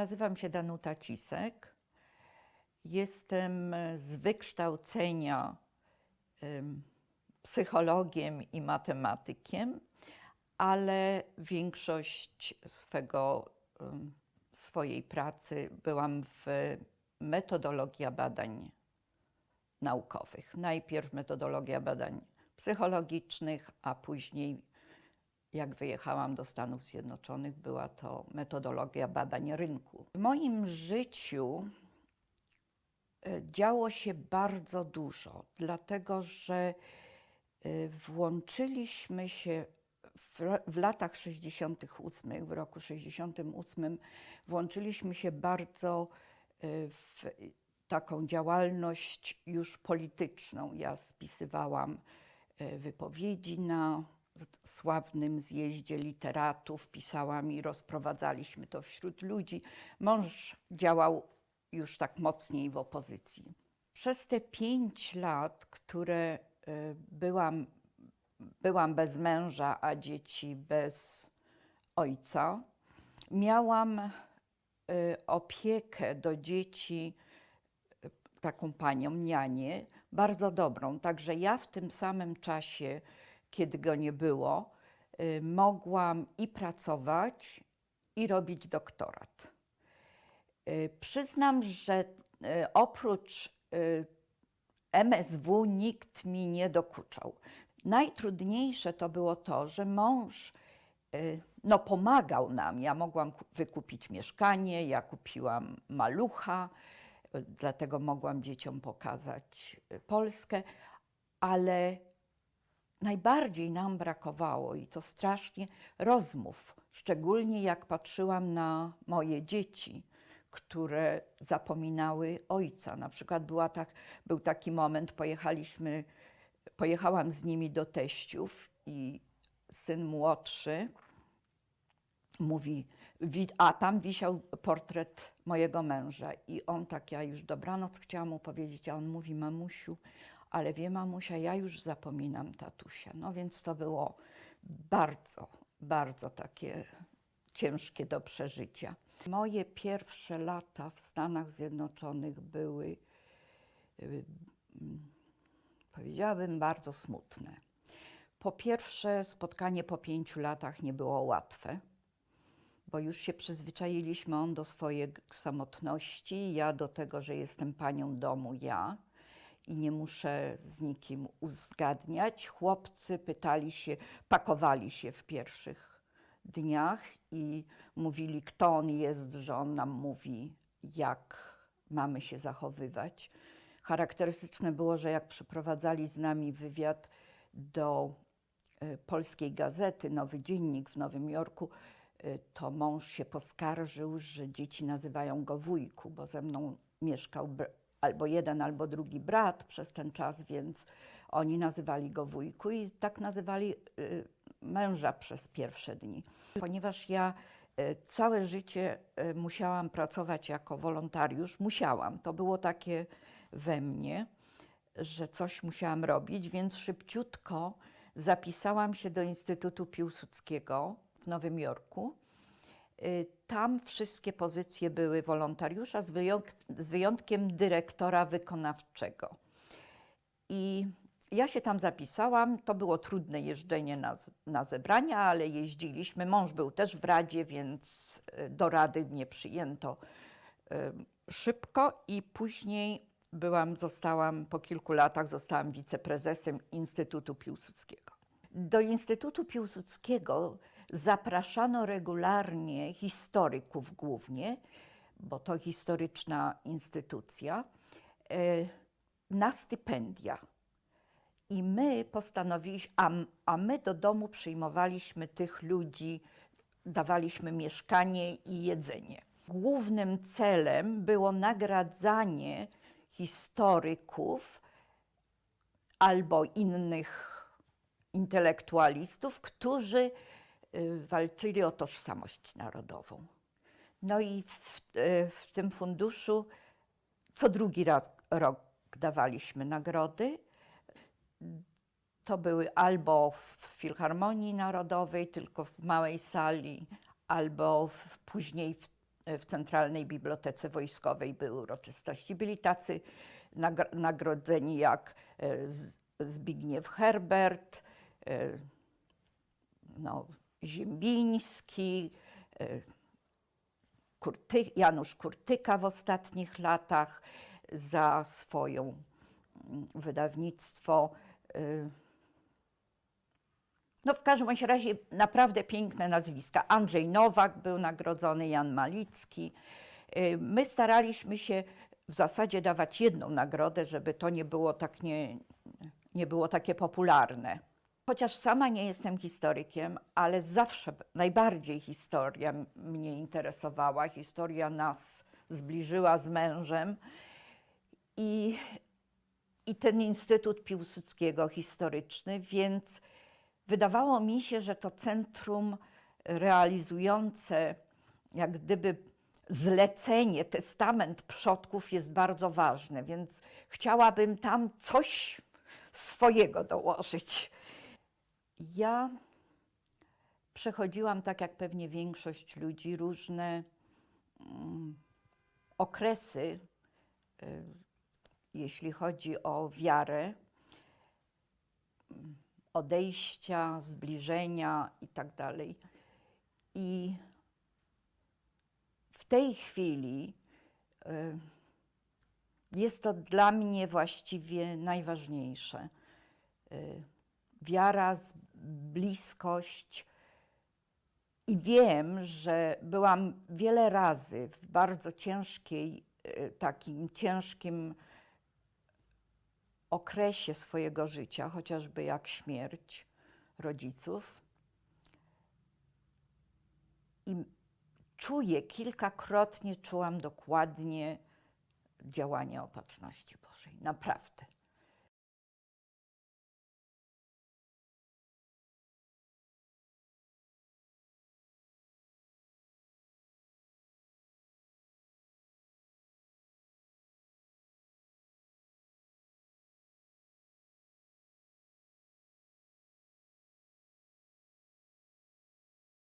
Nazywam się Danuta Cisek. Jestem z wykształcenia em, psychologiem i matematykiem, ale większość swego, swojej pracy byłam w metodologii badań naukowych. Najpierw metodologia badań psychologicznych, a później, jak wyjechałam do Stanów Zjednoczonych, była to metodologia badań rynku. W moim życiu e, działo się bardzo dużo, dlatego że e, włączyliśmy się w, w latach 68, w roku 68, włączyliśmy się bardzo e, w taką działalność już polityczną. Ja spisywałam wypowiedzi na sławnym zjeździe literatów, pisałam i rozprowadzaliśmy to wśród ludzi. Mąż działał już tak mocniej w opozycji. Przez te pięć lat, które e, byłam, byłam bez męża, a dzieci bez ojca, miałam e, opiekę do dzieci taką panią, nianię, bardzo dobrą. Także ja w tym samym czasie, kiedy go nie było, y, mogłam i pracować, i robić doktorat. Y, Przyznam, że y, oprócz MSW nikt mi nie dokuczał. Najtrudniejsze to było to, że mąż no, pomagał nam. Ja mogłam ku- wykupić mieszkanie, ja kupiłam malucha, dlatego mogłam dzieciom pokazać Polskę, ale najbardziej nam brakowało i to strasznie rozmów, szczególnie jak patrzyłam na moje dzieci, które zapominały ojca. Na przykład była tak, był taki moment, pojechaliśmy, pojechałam z nimi do teściów i syn młodszy mówi, wi- a tam wisiał portret mojego męża i on tak, ja już dobranoc chciałam mu powiedzieć, a on mówi, mamusiu, ale wie mamusia, ja już zapominam tatusia. No więc to było bardzo, bardzo takie ciężkie do przeżycia. Moje pierwsze lata w Stanach Zjednoczonych były, y, mm, powiedziałabym, bardzo smutne. Po pierwsze, spotkanie po pięciu latach nie było łatwe bo już się przyzwyczailiśmy, on do swojej samotności, ja do tego, że jestem panią domu, ja i nie muszę z nikim uzgadniać. Chłopcy pytali się, pakowali się w pierwszych dniach i mówili, kto on jest, że on nam mówi, jak mamy się zachowywać. Charakterystyczne było, że jak przeprowadzali z nami wywiad do e, polskiej gazety, Nowy Dziennik w Nowym Jorku, e, to mąż się poskarżył, że dzieci nazywają go wujku, bo ze mną mieszkał albo jeden, albo drugi brat przez ten czas, więc oni nazywali go wujku i tak nazywali y, męża przez pierwsze dni. Ponieważ ja y, całe życie y, musiałam pracować jako wolontariusz, musiałam, to było takie we mnie, że coś musiałam robić, więc szybciutko zapisałam się do Instytutu Piłsudskiego w Nowym Jorku. Y, Tam wszystkie pozycje były wolontariusza, z, wyjątk- z wyjątkiem dyrektora wykonawczego. I ja się tam zapisałam. To było trudne jeżdżenie na, na zebrania, ale jeździliśmy. Mąż był też w radzie, więc y, do rady mnie przyjęto y, szybko i później byłam, zostałam, po kilku latach zostałam wiceprezesem Instytutu Piłsudskiego. Do Instytutu Piłsudskiego zapraszano regularnie historyków głównie, bo to historyczna instytucja, e, na stypendia. I my postanowiliśmy, a, a my do domu przyjmowaliśmy tych ludzi, dawaliśmy mieszkanie i jedzenie. Głównym celem było nagradzanie historyków albo innych intelektualistów, którzy y, walczyli o tożsamość narodową. No i w, y, w tym funduszu co drugi raz, rok dawaliśmy nagrody. To były albo w Filharmonii Narodowej, tylko w małej sali, albo w, później w, w Centralnej Bibliotece Wojskowej były uroczystości. Byli tacy nagr- nagrodzeni jak Z- Zbigniew Herbert, no, Ziembiński, e, Kurty, Janusz Kurtyka w ostatnich latach za swoją mm, wydawnictwo. y, No w każdym bądź razie naprawdę piękne nazwiska. Andrzej Nowak był nagrodzony, Jan Malicki. Y, My staraliśmy się w zasadzie dawać jedną nagrodę, żeby to nie było tak nie, nie było takie popularne. Chociaż sama nie jestem historykiem, ale zawsze najbardziej historia mnie interesowała. Historia nas zbliżyła z mężem i, i ten Instytut Piłsudskiego historyczny, więc wydawało mi się, że to centrum realizujące jak gdyby zlecenie, testament przodków jest bardzo ważne, więc chciałabym tam coś swojego dołożyć. Ja przechodziłam, tak jak pewnie większość ludzi, różne mm, okresy, y, jeśli chodzi o wiarę, mm, odejścia, zbliżenia i tak. I w tej chwili y, jest to dla mnie właściwie najważniejsze. Y, Wiara, bliskość. I wiem, że byłam wiele razy w bardzo ciężkiej, y, takim ciężkim okresie swojego życia, chociażby jak śmierć rodziców. I czuję, kilkakrotnie czułam dokładnie działanie Opatrzności Bożej. Naprawdę.